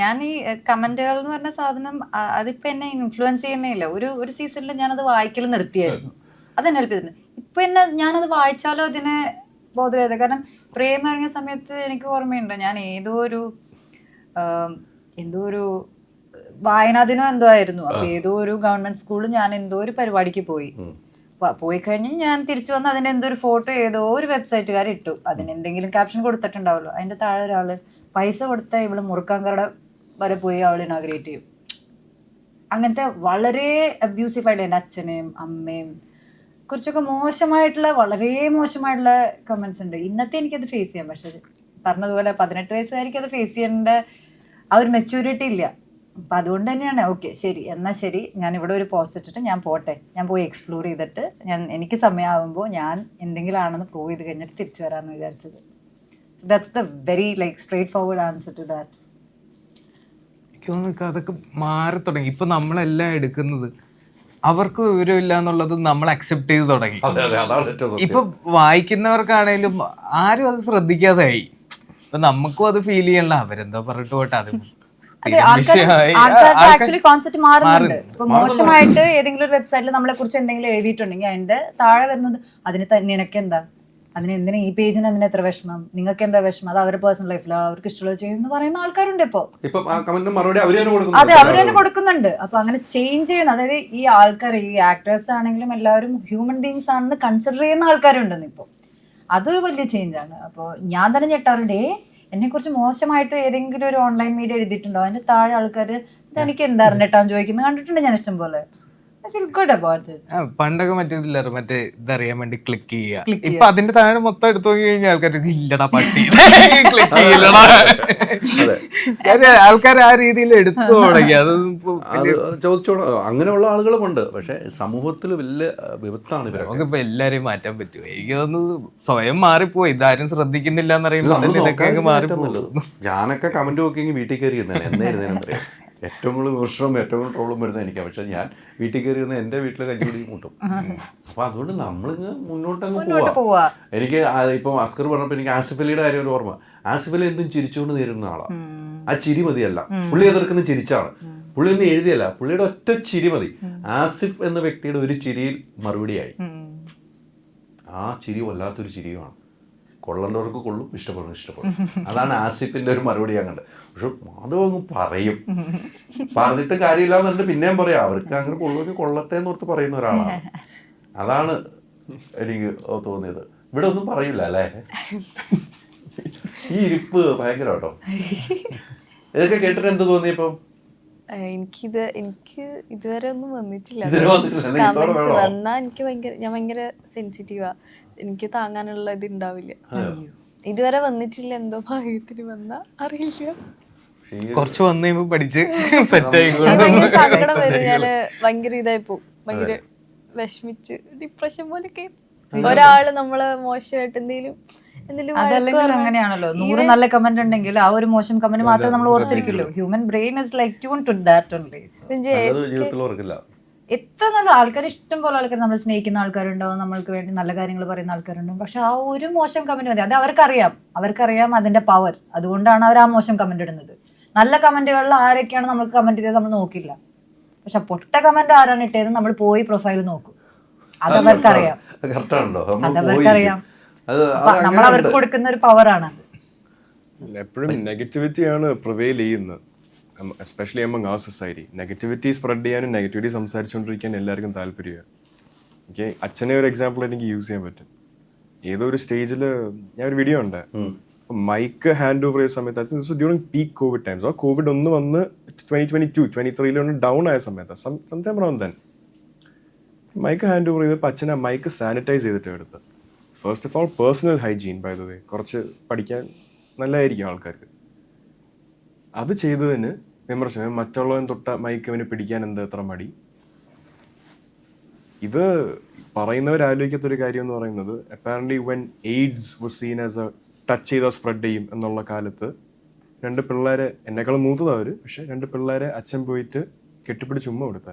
ഞാൻ ഈ കമന്റുകൾ എന്ന് പറഞ്ഞ സാധനം അതിപ്പോ എന്നെ ഇൻഫ്ലുവൻസ് ചെയ്യുന്നേ ഇല്ല ഒരു ഒരു സീസണിൽ ഞാൻ ഞാനത് വായിക്കൽ നിർത്തിയായിരുന്നു. അതെന്നെ ഹെൽപ്പ് ഇപ്പൊ എന്നെ ഞാനത് വായിച്ചാലോ അതിനെ ബോധരത കാരണം പ്രേമം ഇറങ്ങിയ സമയത്ത് എനിക്ക് ഓർമ്മയുണ്ട്. ഞാൻ ഏതോ ഒരു എന്തോ ഒരു വായനാദിനം എന്തോ ആയിരുന്നു. അപ്പൊ ഏതോ ഒരു ഗവൺമെന്റ് സ്കൂളിൽ ഞാൻ എന്തോ ഒരു പരിപാടിക്ക് പോയി. പോയി കഴിഞ്ഞ് ഞാൻ തിരിച്ചു വന്ന് അതിന്റെ എന്തോ ഒരു ഫോട്ടോ ഏതോ ഒരു വെബ്സൈറ്റുകാർ ഇട്ടു. അതിന് എന്തെങ്കിലും ക്യാപ്ഷൻ കൊടുത്തിട്ടുണ്ടാവല്ലോ അതിന്റെ താഴെ ഒരാൾ പൈസ കൊടുത്ത ഇവൾ മുറുക്കാങ്കട വരെ പോയി അവൾ ഇനോഗ്രേറ്റ് ചെയ്യും. അങ്ങനത്തെ വളരെ അബ്യൂസീവ് ആയിട്ട് എന്റെ അച്ഛനെയും അമ്മയും കുറിച്ചൊക്കെ മോശമായിട്ടുള്ള വളരെ മോശമായിട്ടുള്ള കമൻസ് ഉണ്ട്. ഇന്നത്തെ എനിക്കത് ഫേസ് ചെയ്യാം. പക്ഷെ പറഞ്ഞതുപോലെ പതിനെട്ട് വയസ്സുകാരിക്ക് അത് ഫേസ് ചെയ്യേണ്ട ആ ഒരു മെച്യൂരിറ്റി ഇല്ല. അപ്പം അതുകൊണ്ട് തന്നെയാണ്. ഓക്കെ ശരി. എന്നാൽ ശരി. ഞാൻ ഇവിടെ ഒരു പോസ്റ്റ് ഇട്ടിട്ട് ഞാൻ പോട്ടെ. ഞാൻ പോയി എക്സ്പ്ലോർ ചെയ്തിട്ട് ഞാൻ എനിക്ക് സമയമാകുമ്പോൾ ഞാൻ എന്തെങ്കിലും ആണെന്ന് പ്രൂവ് ചെയ്ത് കഴിഞ്ഞിട്ട് തിരിച്ചു വരാമെന്ന് വിചാരിച്ചത്. That's the very like straightforward answer to that എനിക്ക് തോന്നുന്നു അതൊക്കെ മാറി തുടങ്ങി. ഇപ്പൊ നമ്മളെല്ലാം എടുക്കുന്നത്. അവർക്ക് വിവരമില്ല എന്നുള്ളത് നമ്മൾ അക്സെപ്റ്റ് ചെയ്ത് തുടങ്ങി. ഇപ്പൊ വായിക്കുന്നവർക്കാണേലും ആരും അത് ശ്രദ്ധിക്കാതായി ഇപ്പൊ നമുക്കും അത് ഫീൽ ചെയ്യണല്ലോ. അവരെന്തോ പറഞ്ഞിട്ട് പോട്ടെ അത്. ആൾക്കാരുടെ ആക്ച്വലി കോൺസെപ്റ്റ് മാറുന്നുണ്ട്. ഇപ്പൊ മോശമായിട്ട് ഏതെങ്കിലും ഒരു വെബ്സൈറ്റിൽ നമ്മളെ കുറിച്ച് എന്തെങ്കിലും എഴുതിയിട്ടുണ്ടെങ്കിൽ അതിന്റെ താഴെ വരുന്നത് അതിന് നിനക്ക് നിനക്കെന്താ? അതിന് എന്തിനാ ഈ പേജിന് എന്തിനാ എത്ര വിഷമം? നിങ്ങൾക്ക് എന്താ വിഷമം? അത് അവരുടെ പേഴ്സണൽ ലൈഫിൽ അവർക്ക് ഇഷ്ടമുള്ള ചെയ്യും എന്ന് പറയുന്ന ആൾക്കാരുണ്ട് ഇപ്പോൾ ഇപ്പൊ അതെ അവർ തന്നെ കൊടുക്കുന്നുണ്ട്. അപ്പൊ അങ്ങനെ ചേഞ്ച് ചെയ്യുന്ന അതായത് ഈ ആൾക്കാർ ഈ ആക്ടേഴ്സ് ആണെങ്കിലും എല്ലാവരും ഹ്യൂമൻ ബീങ്സ് ആണെന്ന് കൺസിഡർ ചെയ്യുന്ന ആൾക്കാരുണ്ടെന്ന് ഇപ്പോൾ അതൊരു വലിയ ചേഞ്ച് ആണ്. അപ്പോൾ ഞാൻ തന്നെ ഞെട്ടാറുണ്ട്. എന്നെക്കുറിച്ച് എന്നെ കുറിച്ച് മോശമായിട്ട് ഏതെങ്കിലും ഒരു ഓൺലൈൻ മീഡിയ എഴുതിയിട്ടുണ്ടോ? അതിന്റെ താഴെ ആൾക്കാർ എനിക്ക് എന്താ അറിഞ്ഞിട്ടാന്ന് ചോദിക്കുന്നത്? കണ്ടിട്ടുണ്ട് ഞാൻ ഇഷ്ടം പോലെ പണ്ടൊക്കെ മറ്റേ മറ്റേ ഇതറിയാൻ വേണ്ടി ക്ലിക്ക് ചെയ്യുക. ഇപ്പൊ അതിന്റെ താഴെ മൊത്തം എടുത്തു നോക്കി കഴിഞ്ഞാൽ ആൾക്കാർ ഇല്ലടാ പട്ടി ക്ലിക്ക് ചെയ്യില്ലടാ. ആൾക്കാർ ആ രീതിയിൽ എടുത്തു തുടങ്ങി. അത് ചോദിച്ചോളൂ. അങ്ങനെയുള്ള ആളുകളുമുണ്ട് പക്ഷെ സമൂഹത്തിൽ വലിയ വിപത്താണ് ഇവരൊക്കെ. ഇപ്പൊ എല്ലാരെയും മാറ്റാൻ പറ്റും. എനിക്ക് തോന്നുന്നത് സ്വയം മാറിപ്പോയി. ഇതാരും ശ്രദ്ധിക്കുന്നില്ല എന്നറിയുമ്പോൾ ഇതൊക്കെ മാറിപ്പോകും. ഞാനൊക്കെ കമന്റ് നോക്കിയെങ്കിൽ വീട്ടിൽ കയറി എന്നായിരുന്നു ഏറ്റവും കൂടുതൽ വിഷമം ഏറ്റവും കൂടുതൽ ട്രോളും വരുന്നത് എനിക്കാണ് പക്ഷെ ഞാൻ വീട്ടിൽ കയറി ഇരുന്ന് എന്റെ വീട്ടിൽ കഞ്ഞുകൂടി മുട്ടും അപ്പൊ അതുകൊണ്ട് നമ്മളിങ്ങ് മുന്നോട്ടങ്ങ് മുന്നോട്ട് പോവാ. പോവാ. എനിക്ക് ഇപ്പൊ അസ്കർ പറഞ്ഞപ്പോൾ എനിക്ക് ആസിഫ് അലിയുടെ കാര്യം ഒരു ഓർമ്മ. ആസിഫ് അലി എന്തും ചിരിച്ചുകൊണ്ട് നേരുന്ന ആളാണ് ആ ചിരി മതിയല്ല. പുള്ളി എതിർക്കുന്ന ചിരിച്ചാണ്. പുള്ളി ഒന്നും എഴുതിയല്ല. പുള്ളിയുടെ ഒറ്റ ചിരി മതി. ആസിഫ് എന്ന വ്യക്തിയുടെ ഒരു ചിരിയിൽ മറുപടിയായി. ആ ചിരി വല്ലാത്തൊരു ചിരിയുമാണ്. കൊള്ളേണ്ടവർക്ക് കൊള്ളും ഇഷ്ടപ്പെടും ഇഷ്ടപ്പെടും. അതാണ് ആസിഫിന്റെ ഒരു മറുപടി ഞാൻ പക്ഷെ മാധവ് അങ്ങ് പറയും. പറഞ്ഞിട്ട് കാര്യമില്ല എന്നുണ്ട് പിന്നെയും പറയാം അവർക്ക് അങ്ങനെ കൊള്ളുമെങ്കിൽ കൊള്ളട്ടെ എന്ന് ഓർത്ത് പറയുന്ന ഒരാളാണ്. അതാണ് എനിക്ക് തോന്നിയത്. ഇവിടെ ഒന്നും പറയില്ല അല്ലേ? ഈ ഇരിപ്പ് ഭയങ്കര കേട്ടോ ഇതൊക്കെ കേട്ടിട്ട് എന്ത് തോന്നിയപ്പം എനിക്കിത് എനിക്ക് ഇതുവരെ ഒന്നും വന്നിട്ടില്ല. ഇതുവരെ വന്നിട്ടില്ല. കമന്റ്സ് വേണോ? വന്നാ എനിക്ക് ഭയങ്കര ഞാൻ ഭയങ്കര സെൻസിറ്റീവാ എനിക്ക് താങ്ങാനുള്ള ഇത് ഉണ്ടാവില്ല. ഇതുവരെ വന്നിട്ടില്ല എന്തോ ഭാഗ്യത്തിന് വന്നാ അറിയില്ല. പക്ഷേ ഈ കുറച്ച് വന്നു കഴിയുമ്പോ പഠിച്ച് സെറ്റ് എനിക്ക് ഭയങ്കര ആയിക്കോളും സങ്കടം വരും. ഞാൻ ഭയങ്കര ഇതായി പോവും. ഭയങ്കര വിഷമിച്ച് ഡിപ്രഷൻ പോലൊക്കെ ഒരാൾ നമ്മൾ മോശമായിട്ട് എന്തെങ്കിലും അതല്ലെങ്കിൽ അങ്ങനെയാണല്ലോ. നൂറ് നല്ല കമന്റ് ഉണ്ടെങ്കിൽ ആ ഒരു മോശം കമന്റ് മാത്രമേ നമ്മൾ ഓർത്തിരിക്കുള്ളൂ. Human brain is like tune to that only ഇപ്പം ജീവിതത്തിൽ ഓർക്കില്ല. എത്ര നല്ല ആൾക്കാർ ഇഷ്ടം പോലെ ആൾക്കാർ നമ്മൾ സ്നേഹിക്കുന്ന ആൾക്കാരുണ്ടാവും നമ്മൾക്ക് വേണ്ടി നല്ല കാര്യങ്ങൾ പറയുന്ന ആൾക്കാരുണ്ടാവും. പക്ഷെ ആ ഒരു മോശം കമന്റ് മതി. അത് അവർക്കറിയാം. അവർക്കറിയാം അതിന്റെ പവർ അതുകൊണ്ടാണ് അവർ ആ മോശം കമന്റ് ഇടുന്നത്. നല്ല കമന്റുകളിൽ ആരൊക്കെയാണ് നമ്മൾക്ക് കമന്റ് ചെയ്തത് നമ്മൾ നോക്കില്ല. പക്ഷെ പൊട്ട കമന്റ് ആരാണ് ഇട്ടേന്ന് നമ്മൾ പോയി പ്രൊഫൈൽ നോക്കും. അതവർക്കറിയാം അതവർക്കറിയാം നമ്മൾ അവർക്ക് കൊടുക്കുന്ന ഒരു പവറാണ്. എപ്പോഴും നെഗറ്റിവിറ്റിയാണ് പ്രിവെയിൽ ചെയ്യുന്നത്. എസ്പെഷ്യലി എമംഗ് ആ സൊസൈറ്റി നെഗറ്റിവിറ്റി സ്പ്രെഡ് ചെയ്യാനും നെഗറ്റിവിറ്റി സംസാരിച്ചുകൊണ്ടിരിക്കാൻ എല്ലാവർക്കും താല്പര്യമാണ്. എനിക്ക് അച്ഛനെ ഒരു എക്സാമ്പിൾ എനിക്ക് യൂസ് ചെയ്യാൻ പറ്റും. ഏതോ ഒരു സ്റ്റേജിൽ ഞാൻ ഒരു വീഡിയോ ഉണ്ട് മൈക്ക് ഹാൻഡ് ഓവർ ചെയ്ത സമയത്ത് ഡ്യൂറിങ് പീക്ക് കോവിഡ് ടൈംസ് ആ കോവിഡ് ഒന്ന് വന്ന് ട്വന്റി ട്വന്റി ടു ട്വന്റി ത്രീയിൽ ഒന്ന് ഡൗൺ ആയ സമയത്ത് sometime around then mic hand over ചെയ്തപ്പോൾ അച്ഛൻ മൈക്ക് സാനിറ്റൈസ് ചെയ്തിട്ട് എടുത്ത് first of all personal hygiene by the way കുറച്ച് പഠിക്കാൻ നല്ലതായിരിക്കും ആൾക്കാർക്ക്. അത് ചെയ്തതിന് വിമർശനം. മറ്റുള്ളവൻ തൊട്ട മയക്കവന് പിടിക്കാൻ എന്താ എത്ര മടി? ഇത് പറയുന്നവർ ആലോചിക്കാത്തൊരു കാര്യം എന്ന് പറയുന്നത് apparently when AIDS was seen as a touch ചെയ്താൽ സ്പ്രെഡ് ചെയ്യും എന്നുള്ള കാലത്ത് രണ്ട് പിള്ളേരെ എന്നെക്കാളും മൂത്തതാ അവർ പക്ഷെ രണ്ട് പിള്ളേരെ അച്ഛൻ പോയിട്ട് കെട്ടിപ്പിടിച്ച് ഉമ്മ കൊടുത്ത.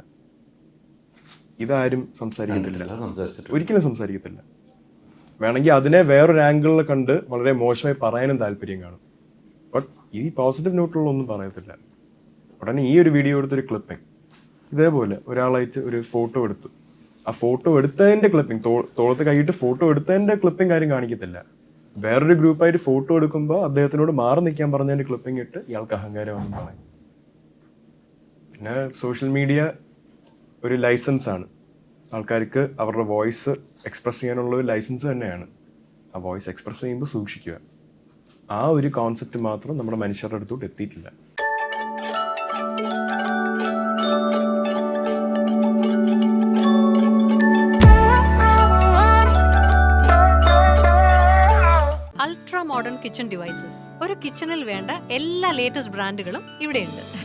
ഇതാരും സംസാരിക്കത്തില്ല. ഒരിക്കലും സംസാരിക്കത്തില്ല. വേണമെങ്കിൽ അതിനെ വേറൊരു ആംഗിളിൽ കണ്ട് വളരെ മോശമായി പറയാനും താല്പര്യം കാണും. ബട്ട് ഈ പോസിറ്റീവ് നോട്ടിലുള്ള ഒന്നും പറയത്തില്ല. ഉടനെ ഈ ഒരു വീഡിയോ എടുത്തൊരു ക്ലിപ്പിംഗ് ഇതേപോലെ ഒരാളായിട്ട് ഒരു ഫോട്ടോ എടുത്തു. ആ ഫോട്ടോ എടുത്തതിന്റെ ക്ലിപ്പിംഗ് തോളത്ത് കൈയിട്ട് ഫോട്ടോ എടുത്തതിന്റെ ക്ലിപ്പിംഗ് കാര്യം കാണിക്കത്തില്ല. വേറൊരു ഗ്രൂപ്പായിട്ട് ഫോട്ടോ എടുക്കുമ്പോൾ അദ്ദേഹത്തിനോട് മാറി നിൽക്കാൻ പറഞ്ഞതിന്റെ ക്ലിപ്പിംഗ് ഇട്ട് ഇയാൾക്ക് അഹങ്കാരമാണെന്ന് പറയും. പിന്നെ സോഷ്യൽ മീഡിയ ഒരു ലൈസൻസ് ആണ്. ആൾക്കാർക്ക് അവരുടെ വോയിസ് എക്സ്പ്രസ് ചെയ്യാനുള്ള ഒരു ലൈസൻസ് തന്നെയാണ്. ആ വോയിസ് എക്സ്പ്രസ് ചെയ്യുമ്പോൾ സൂക്ഷിക്കുക. ആ ഒരു കോൺസെപ്റ്റ് മാത്രം നമ്മുടെ മനുഷ്യരുടെ അടുത്തോട്ട് എത്തിയിട്ടില്ല. അൾട്രാ മോഡേൺ കിച്ചൺ ഡിവൈസസ് ഒരു കിച്ചണിൽ വേണ്ട എല്ലാ ലേറ്റസ്റ്റ് ബ്രാൻഡുകളും ഇവിടെയുണ്ട്.